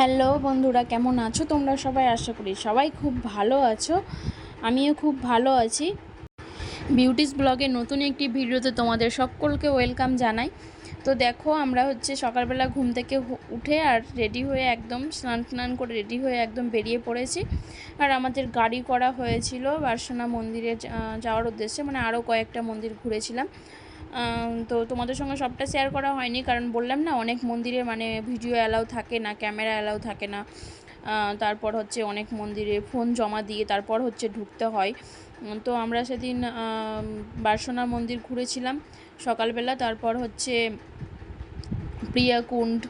Hello বন্ধুরা, কেমন আছো? তোমরা সবাই আশা করি সবাই খুব ভালো আছো। আমিও খুব ভালো আছি। বিউটিস ব্লগে নতুন একটি ভিডিওতে তোমাদের সকলকে ওয়েলকাম জানাই। তো দেখো, আমরা হচ্ছে সকালবেলা ঘুম থেকে উঠে আর রেডি হয়ে একদম স্নান স্নান করে রেডি হয়ে একদম বেরিয়ে পড়েছি। আর আমাদের গাড়ি করা হয়েছিল বার্সনা মন্দিরে যাওয়ার উদ্দেশ্যে মানে আরও কয়েকটা মন্দির ঘুরেছিলাম। তো তোমাদের সঙ্গে সবটা শেয়ার করা হয়নি, কারণ বললাম না, অনেক মন্দিরে মানে ভিডিও অ্যালাউ থাকে না ক্যামেরা অ্যালাউ থাকে না। তারপর হচ্ছে অনেক মন্দিরে ফোন জমা দিয়ে তারপর হচ্ছে ঢুকতে হয়। তো আমরা সেদিন বার্সনা মন্দির ঘুরেছিলাম সকালবেলা, তারপর হচ্ছে প্রিয়াকুণ্ড,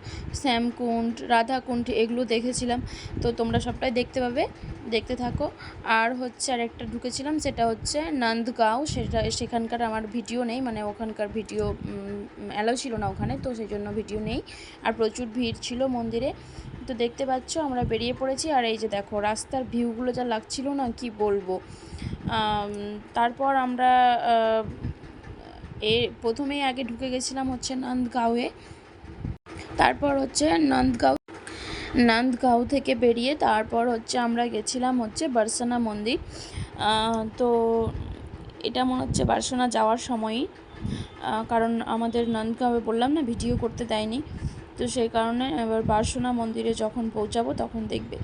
শ্যামকুণ্ড, রাধাকুণ্ড, এগুলো দেখেছিলাম। তো তোমরা সবটাই দেখতে পাবে। দেখতে থাকো। আর হচ্ছে আরেকটা ঢুকেছিলাম, সেটা হচ্ছে নন্দগাঁও। সেটা, সেখানকার আমার ভিডিও নেই মানে ওখানকার ভিডিও অ্যালাউ ছিল না ওখানে, তো সেই জন্য ভিডিও নেই। আর প্রচুর ভিড় ছিল মন্দিরে। তো দেখতে পাচ্ছ, আমরা বেরিয়ে পড়েছি। আর এই যে দেখো, রাস্তার ভিউগুলো যা লাগছিল না, কি বলব? তারপর আমরা এ, প্রথমেই আগে ঢুকে গেছিলাম হচ্ছে নন্দগাঁওয়ে। তারপর হচ্ছে নন্দগাঁও নন্দগাঁও থেকে বেরিয়ে তারপর হচ্ছে আমরা গেছিলাম হচ্ছে বার্সানা মন্দির। তো এটা মনে হচ্ছে বার্সানা যাওয়ার সময়ই। কারণ আমাদের নন্দগাঁওয়ে বললাম না, ভিডিও করতে দেয়নি। তো সেই কারণে এবার বার্সনা মন্দিরে যখন পৌঁছাবো তখন দেখবে।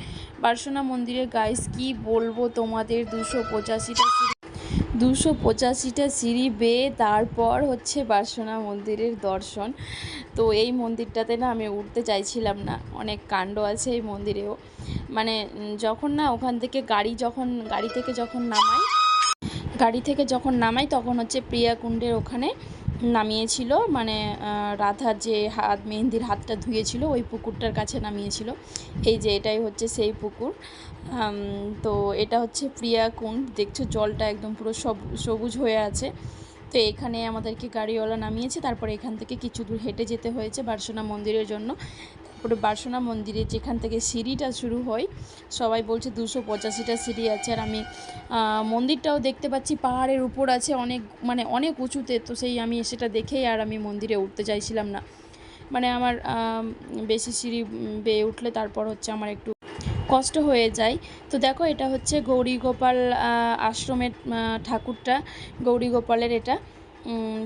বার্সনা মন্দিরে গাইস কি বলব তোমাদের দুশো পঁচাশিটা দুশো পঁচাশিটা সিঁড়ি বেয়ে তারপর হচ্ছে বাসনা মন্দিরের দর্শন। তো এই মন্দিরটাতে না আমি উঠতে চাইছিলাম না। অনেক কাণ্ড আছে এই মন্দিরেও। মানে যখন না ওখান থেকে গাড়ি যখন, গাড়ি থেকে যখন নামাই, গাড়ি থেকে যখন নামাই তখন হচ্ছে প্রিয়াকুণ্ডের ওখানে নামিয়েছিল মানে রাধার যে হাত, মেহেন্দির হাতটা ধুয়েছিল, ওই পুকুরটার কাছে নামিয়েছিল। এই যে, এটাই হচ্ছে সেই পুকুর। তো এটা হচ্ছে প্রিয়া কুণ্ড। দেখছ, জলটা একদম পুরো সব, সবুজ হয়ে আছে। তো এখানে আমাদেরকে গাড়িওয়ালা নামিয়েছে। তারপরে এখান থেকে কিছু দূর হেঁটে যেতে হয়েছে বার্সোনা মন্দিরের জন্য। তারপরে বার্সনা মন্দিরে যেখান থেকে সিঁড়িটা শুরু হয়, সবাই বলছে দুশো পঁচাশিটা সিঁড়ি আছে। আর আমি মন্দিরটাও দেখতে পাচ্ছি, পাহাড়ের উপর আছে অনেক মানে অনেক উঁচুতে। তো সেই আমি সেটা দেখেই আর আমি মন্দিরে উঠতে চাইছিলাম না। মানে আমার বেশি সিঁড়ি বেয়ে উঠলে তারপর হচ্ছে আমার একটু কষ্ট হয়ে যায়। তো দেখো, এটা হচ্ছে গৌরী গোপাল আশ্রমের ঠাকুরটা গৌরী গোপালের এটা।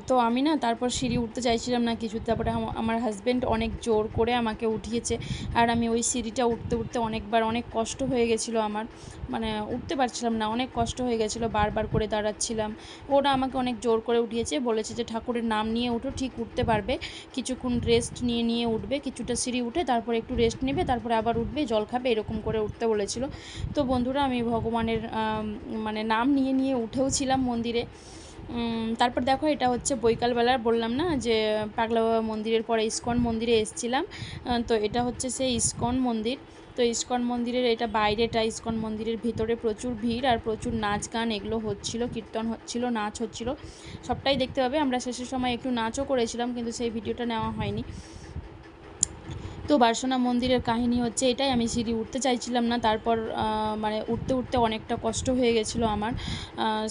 তো আমি না তারপর সিঁড়ি উঠতে চাইছিলাম না কিছু তারপরে আমার হাজব্যান্ড অনেক জোর করে আমাকে উঠিয়েছে। আর আমি ওই সিঁড়িটা উঠতে উঠতে অনেকবার অনেক কষ্ট হয়ে গেছিল আমার। মানে উঠতে পারছিলাম না, অনেক কষ্ট হয়ে গেছিল, বারবার করে দাঁড়াচ্ছিলাম। ওরা আমাকে অনেক জোর করে উঠিয়েছে, বলেছে যে, ঠাকুরের নাম নিয়ে উঠো, ঠিক উঠতে পারবে। কিছুক্ষণ রেস্ট নিয়ে নিয়ে উঠবে, কিছুটা সিঁড়ি উঠে তারপরে একটু রেস্ট নেবে, তারপরে আবার উঠবে, জল খাবে, এরকম করে উঠতে বলেছিল। তো বন্ধুরা, আমি ভগবানের মানে নাম নিয়ে নিয়ে উঠেও ছিলাম মন্দিরে। তারপর দেখো এটা হচ্ছে বৈকালবেলা বললাম না যে পাগলা বাবা মন্দিরের পরে ইস্কন মন্দিরে এসেছিলাম। তো এটা হচ্ছে সেই ইস্কন মন্দির। তো ইস্কন মন্দিরের এটা বাইরেটা, ইস্কন মন্দিরের ভিতরে প্রচুর ভিড় আর প্রচুর নাচ গান, এগুলো হচ্ছিল, কীর্তন হচ্ছিল, নাচ হচ্ছিল। সবটাই দেখতে পাবে। আমরা শেষের সময় একটু নাচও করেছিলাম, কিন্তু সেই ভিডিওটা নেওয়া হয়নি। তো বার্সনা মন্দিরের কাহিনী হচ্ছে এটাই। আমি সিঁড়ি উঠতে চাইছিলাম না, তারপর মানে উঠতে উঠতে অনেকটা কষ্ট হয়ে গেছিল আমার।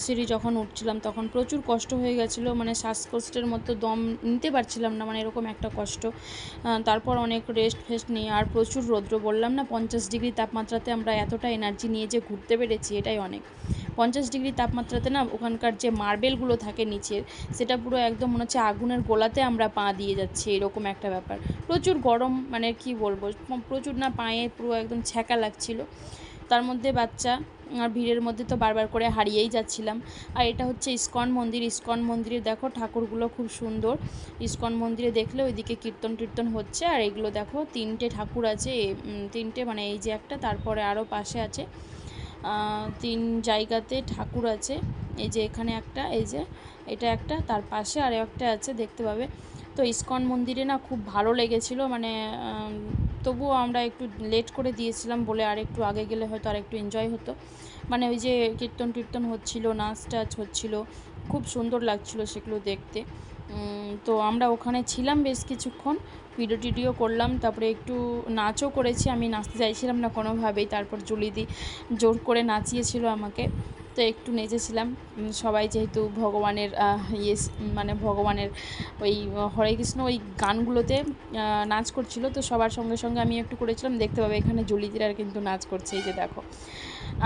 সিঁড়ি যখন উঠছিলাম তখন প্রচুর কষ্ট হয়ে গেছিল মানে শ্বাসকষ্টের মতো দম নিতে পারছিলাম না মানে এরকম একটা কষ্ট। তারপর অনেক রেস্ট ফেস্ট নিয়ে আর প্রচুর রৌদ্র, বললাম না পঞ্চাশ ডিগ্রি তাপমাত্রাতে আমরা এতটা এনার্জি নিয়ে যে ঘুরতে পেরেছি, এটাই অনেক। পঞ্চাশ ডিগ্রি তাপমাত্রাতে না ওখানকার যে মার্বেলগুলো থাকে নিচের, সেটা পুরো একদম মনে হচ্ছে আগুনের গোলাতে আমরা পা দিয়ে যাচ্ছি, এরকম একটা ব্যাপার। প্রচুর গরম মানে কি বলব প্রচুর না পায়ে পুরো একদম ছ্যাঁকা লাগছিল। তার মধ্যে বাচ্চা আর ভিড়ের মধ্যে তো বারবার করে হারিয়েই যাচ্ছিলাম। আর এটা হচ্ছে ইস্কন মন্দির। ইস্কন মন্দিরে দেখো ঠাকুরগুলো খুব সুন্দর। ইস্কন মন্দিরে দেখলে ওইদিকে কীর্তন টীর্তন হচ্ছে। আর এগুলো দেখো তিনটে ঠাকুর আছে তিনটে মানে এই যে একটা, তারপরে আরও পাশে আছে তিন জায়গাতে ঠাকুর আছে। এই যে এখানে একটা, এই যে এটা একটা, তার পাশে আর একটা আছে, দেখতে পাবে। তো ইস্কন মন্দিরে না খুব ভালো লেগেছিল মানে তবুও আমরা একটু লেট করে দিয়েছিলাম বলে আর একটু আগে গেলে হয়তো আর একটু এনজয় হতো। মানে ওই যে কীর্তন টীর্তন হচ্ছিল, নাচ টাচ হচ্ছিল, খুব সুন্দর লাগছিল সেগুলো দেখতে। তো আমরা ওখানে ছিলাম বেশ কিছুক্ষণ ভিডিও টিডিও করলাম, তারপরে একটু নাচও করেছি। আমি নাচতে চাইছিলাম না কোনোভাবেই, তারপর জুলিদি জোর করে নাচিয়েছিল আমাকে। তো একটু নেচেছিলাম। সবাই যেহেতু ভগবানের ইয়ে মানে ভগবানের ওই হরে কৃষ্ণ ওই গানগুলোতে নাচ করছিল। তো সবার সঙ্গে সঙ্গে আমি একটু করেছিলাম। দেখতে পাবে এখানে জুলিদিরার কিন্তু নাচ করছে এই যে দেখো।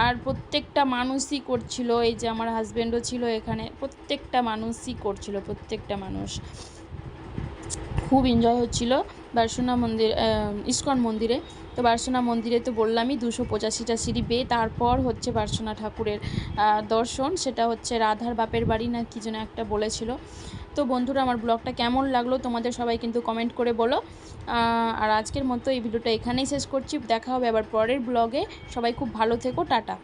আর প্রত্যেকটা মানুষই করছিল। এই যে আমার হাজব্যান্ডও ছিল এখানে। প্রত্যেকটা মানুষই করছিল, প্রত্যেকটা মানুষ। খুব এনজয় হচ্ছিল। বার্সনা মন্দির ইস্কন মন্দিরে। তো বার্সনা মন্দিরে তো বললামই, দুশো পঁচাশিটা সিঁড়ি বেয়ে তারপর হচ্ছে বার্সনা ঠাকুরের দর্শন। সেটা হচ্ছে রাধার বাপের বাড়ি না কি যেন একটা বলেছিল। তো বন্ধুরা, আমার ব্লগটা কেমন লাগল তোমাদের সবাই কিন্তু কমেন্ট করে বলো। আর আজকের মতো এই ভিডিওটা এখানেই শেষ করছি। দেখা হবে আবার পরের ব্লগে। সবাই খুব ভালো থেকো, টাটা।